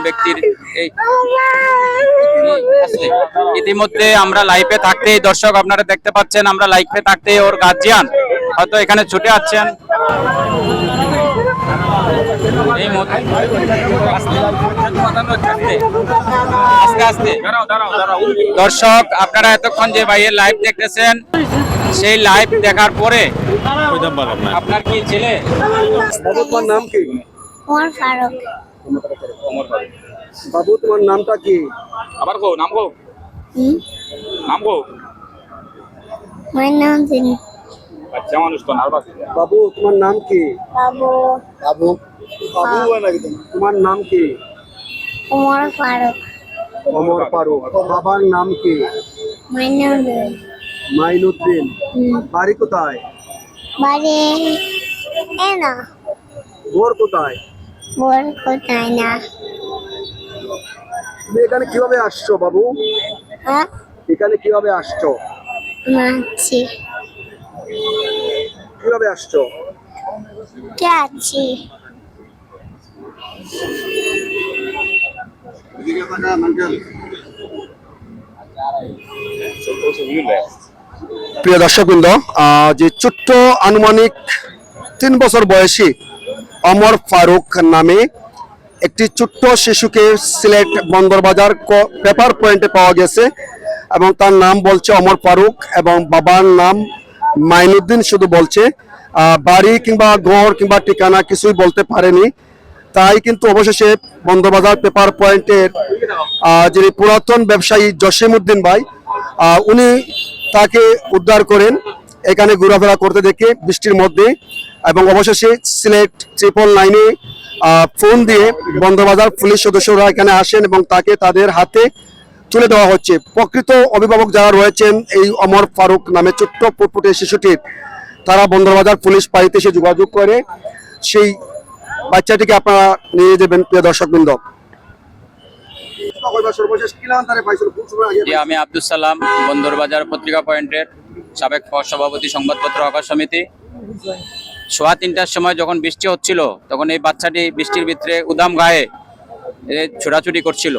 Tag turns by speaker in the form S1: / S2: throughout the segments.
S1: ব্যক্তির এই ইতিমধ্যে আমরা লাইফে থাকতেই দর্শক আপনারা দেখতে পাচ্ছেন আমরা লাইফে থাকতেই ওর গার্জিয়ান হয়তো এখানে ছুটে আসছেন। এই আস্তে আস্তে। দর্শক আপনারা এতক্ষণ যে ভাইয়ের লাইভ দেখতেছেন সেই লাইভ দেখার পরে আপনার কি ছেলে?
S2: নাম কি?
S3: ওমর ফারুক
S2: বাবু তোমার নামটা কি?
S1: আবার কো নাম কো নাম কো
S3: আমার নাম তিনি
S1: আচ্ছা মানুষ তো নার্ভাস।
S2: বাবু তোমার নাম কি?
S3: বাবু।
S2: বাবু। বাবু তোমার নাম কি?
S3: ওমর ফারুক।
S2: অমর ফারুক। বাবার নাম কি?
S3: মাইনুদ্দিন।
S2: মাইনুদ্দিন। বাড়ি কোথায়?
S3: বাড়ি এ না
S2: ঘর কোথায়?
S3: বল কোথায় না?
S2: তুমি এখানে কীভাবে আসছো বাবু?
S3: হ্যাঁ?
S2: এখানে কীভাবে আসছো?
S3: মাছি
S2: কীভাবে আসছো?
S3: কে আছি?
S2: প্রিয় দর্শকবৃন্দ আহ, যে ছোট্ট আনুমানিক তিন বছর বয়সী অমর ফারুক নামে একটি ছোট্ট শিশুকে সিলেট বন্দরবাজার পেপার পয়েন্টে পাওয়া গেছে এবং তার নাম বলছে অমর ফারুক এবং বাবার নাম মাইনুদ্দিন শুধু বলছে। বাড়ি কিংবা ঘর কিংবা ঠিকানা কিছুই বলতে পারেনি। তাই কিন্তু অবশেষে বন্দরবাজার পেপার পয়েন্টের যিনি পুরাতন ব্যবসায়ী জসিম উদ্দিন ভাই উনি তাকে উদ্ধার করেন। এখানে ঘোরাফেরা করতে দেখে বৃষ্টির মধ্যে এবং অবশেষে সিলেট ট্রিপল নাইনে ফোন দিয়ে বন্দরবাজার পুলিশ সদস্যরা এখানে আসেন এবং তাকে তাদের হাতে তুলে দেওয়া হচ্ছে। প্রকৃত অভিভাবক যারা রয়েছেন এই অমর ফারুক নামে ছোট্ট ফুটফুটে শিশুটির তারা বন্দরবাজার পুলিশ বাড়িতে এসে যোগাযোগ করে সেই বাচ্চাটিকে আপনারা নিয়ে যাবেন প্রিয় দর্শকবৃন্দ।
S1: আমি আব্দুল সালাম বন্দরবাজার পত্রিকা পয়েন্টের সাবেক সভাপতি সংবাদপত্র আকাশ সমিতি। সোয়া তিনটার সময় যখন বৃষ্টি হচ্ছিল, তখন এই বাচ্চাটি বৃষ্টির ভিতরে উদাম গায়ে ছোটাছুটি করছিল।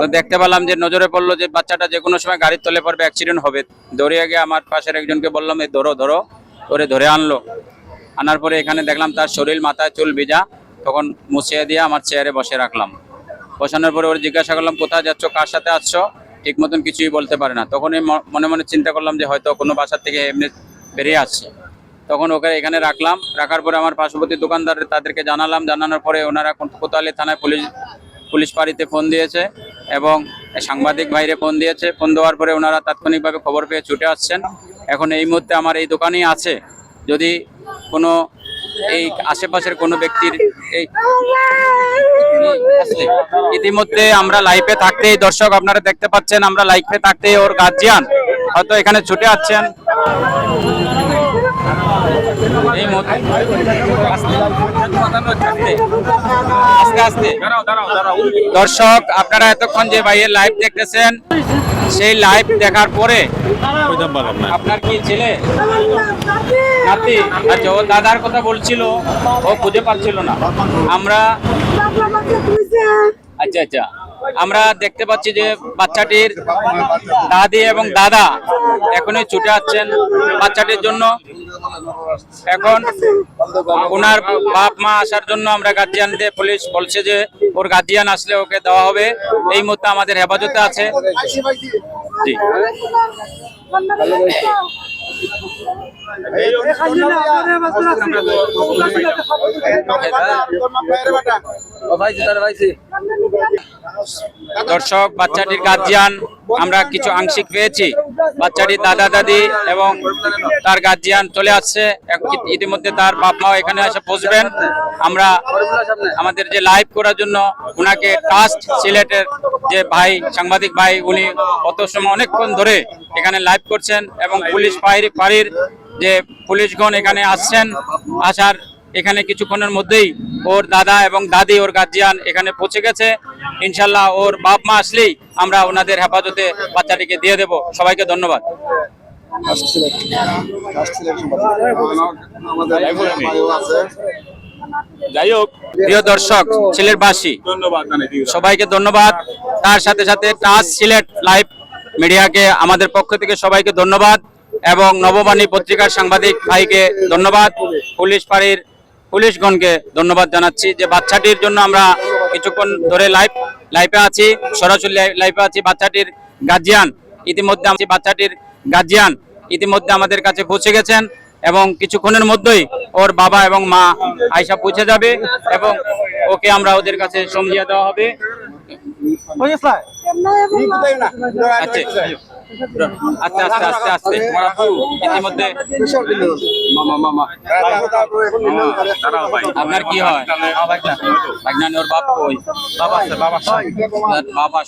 S1: তো দেখতে পেলাম যে নজরে পড়ল যে বাচ্চাটা যে কোনো সময় গাড়ির তলে পড়বে অ্যাক্সিডেন্ট হবে। দৌড়িয়ে গিয়ে আমার পাশের একজনকে বললাম, এই ধরো ধরো। ওরে ধরে আনলো। আনার পরে এখানে দেখলাম তার শরীর মাথায় চুল ভিজা। তখন মুছিয়ে দিয়ে আমার চেয়ারে বসে রাখলাম। বসানোর পরে ওর জিজ্ঞাসা করলাম, কোথায় যাচ্ছ? কার সাথে আসছো ঠিক মতন কিছুই বলতে পারে না। তখনই মনে মনে চিন্তা করলাম যে হয়তো কোনো বাসার থেকে এমনি বেরিয়ে আসছে। তখন ওকে এখানে রাখলাম। রাখার পরে আমার পার্শ্ববর্তী দোকানদার তাদেরকে জানালাম। জানানোর পরে ওনারা কোত- কোতোয়ালি থানায় পুলিশ পুলিশ পাড়িতে ফোন দিয়েছে এবং সাংবাদিক বাইরে ফোন দিয়েছে। ফোন দেওয়ার পরে ওনারা তাৎক্ষণিকভাবে খবর পেয়ে ছুটে আসছেন। এখন এই মুহূর্তে আমার এই দোকানেই আছে। যদি কোনো এই আশেপাশের কোনো ব্যক্তির এই ইতিমধ্যে আমরা লাইফে থাকতেই দর্শক আপনারা দেখতে পাচ্ছেন, আমরা লাইফে থাকতেই ওর গার্জিয়ান হয়তো এখানে ছুটে আসছেন। এই দর্শক, আপনারা এতক্ষণ যে ভাইয়ের লাইভ দেখতেছেন, সেই লাইভ দেখার পরে আপনার কি ছেলে? আচ্ছা ও দাদার কথা বলছিল, ও খুঁজে পাচ্ছিল না। আমরা আচ্ছা আচ্ছা। আমরা দেখতে পাচ্ছি যে বাচ্চাটির দাদি এবং দাদা এখনই ছুটে আসছেন বাচ্চাটির জন্য। এখন ওনার বাপ মা আসার জন্য আমরা গার্জিয়ান দিয়ে পুলিশ বলছে যে ওর গার্জিয়ান আসলে ওকে দেওয়া হবে। এই মুহূর্তে আমাদের হেফাজতে আছে। জি। দর্শক বাচ্চাটির গার্জিয়ান আমরা কিছু আংশিক পেয়েছি। বাচ্চাটির দাদা দাদি এবং তার গার্জিয়ান চলে আসছে। ইতিমধ্যে তার বাপ এখানে এসে পৌঁছবেন আমরা আমাদের যে লাইভ করার জন্য ওনাকে ট্রাস্ট সিলেটের যে ভাই, সাংবাদিক ভাই, উনি অত সময় অনেকক্ষণ ধরে এখানে লাইভ করছেন এবং পুলিশ পাড়ির যে পুলিশগণ এখানে আসছেন, আসার এখানে কিছুক্ষণের মধ্যেই ওর দাদা এবং দাদি ওর গার্জিয়ান এখানে পৌঁছে গেছে। ইনশাল্লাহ ওর বাপ মা আসলেই আমরা ওনাদের হেফাজতে বাচ্চাটিকে দিয়ে দেব। সবাইকে ধন্যবাদ।
S4: আমাদের যাই হোক।
S1: প্রিয় দর্শক
S4: জানাই দিও
S1: সবাইকে ধন্যবাদ। তার সাথে সাথে টাচ সিলেট লাইভ মিডিয়াকে আমাদের পক্ষ থেকে সবাইকে ধন্যবাদ এবং নববাণী পত্রিকার সাংবাদিক ভাইকে ধন্যবাদ। পুলিশ ফাঁড়ির পুলিশগণকে ধন্যবাদ জানাচ্ছি যে বাচ্চাটির জন্য আমরা কিছুক্ষণ ধরে লাইভ লাইফে আছি সরাসরি লাইফে আছি বাচ্চাটির গার্জিয়ান ইতিমধ্যে আমি বাচ্চাটির গার্জিয়ান ইতিমধ্যে আমাদের কাছে পৌঁছে গেছেন এবং কিছুক্ষণের মধ্যেই ওর বাবা এবং মা আয়সা পৌঁছে যাবে এবং ওকে আমরা ওদের কাছে সমঝিয়ে দেওয়া হবে। আচ্ছা। আস্তে আস্তে আস্তে আস্তে ইতিমধ্যে আপনার কি হয়? ভাগনা ওর বাপ কই? বাবা বাবা বাবা